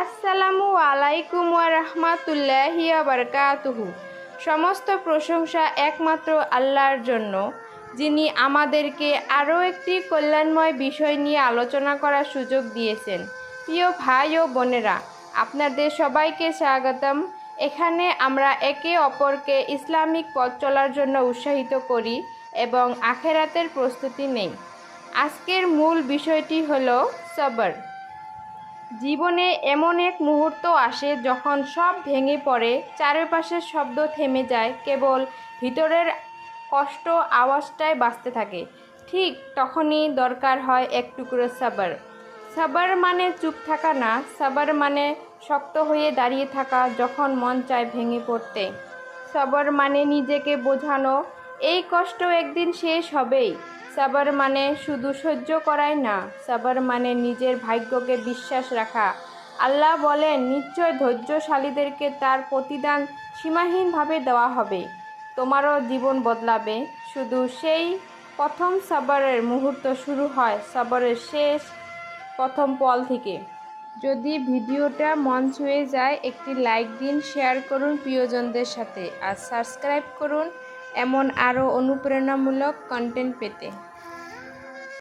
আসসালামু আলাইকুম রাহমাতুল্লাহি বারাকাতুহু। সমস্ত প্রশংসা একমাত্র আল্লাহর জন্য, যিনি আমাদেরকে আরও একটি কল্যাণময় বিষয় নিয়ে আলোচনা করার সুযোগ দিয়েছেন। প্রিয় ভাই ও বোনেরা, আপনাদের সবাইকে স্বাগতম। এখানে আমরা একে অপরকে ইসলামিক পথ চলার জন্য উৎসাহিত করি এবং আখেরাতের প্রস্তুতি নেই। আজকের মূল বিষয়টি হলো সবর। জীবনে এমন এক মুহূর্ত আসে যখন সব ভেঙে পড়ে, চারপাশের শব্দ থেমে যায়, কেবল ভিতরের কষ্ট আওয়াজটাই বাঁচতে থাকে। ঠিক তখনই দরকার হয় এক টুকরো সাবার সাবার মানে চুপ থাকা না সাবার মানে শক্ত হয়ে দাঁড়িয়ে থাকা যখন মন চায় ভেঙে পড়তে। সাবার মানে নিজেকে বোঝানো এই কষ্ট একদিন শেষ হবেই। সাবার মানে শুধু সহ্য করাই না, সাবার মানে নিজের ভাগ্যকে বিশ্বাস রাখা। আল্লাহ বলেন, নিশ্চয় ধৈর্যশালীদেরকে তার প্রতিদান সীমাহীনভাবে দেওয়া হবে। তোমারও জীবন বদলাবে। শুধু সেই প্রথম সাবারের মুহূর্ত শুরু হয়, সাবারের শেষ, প্রথম পল থেকে। যদি ভিডিওটা মন ছুঁয়ে যায়, একটি লাইক দিন, শেয়ার করুন প্রিয়জনদের সাথে। আর সাবস্ক্রাইব করুন এমন আরও অনুপ্রেরণামূলক কন্টেন্ট পেতে।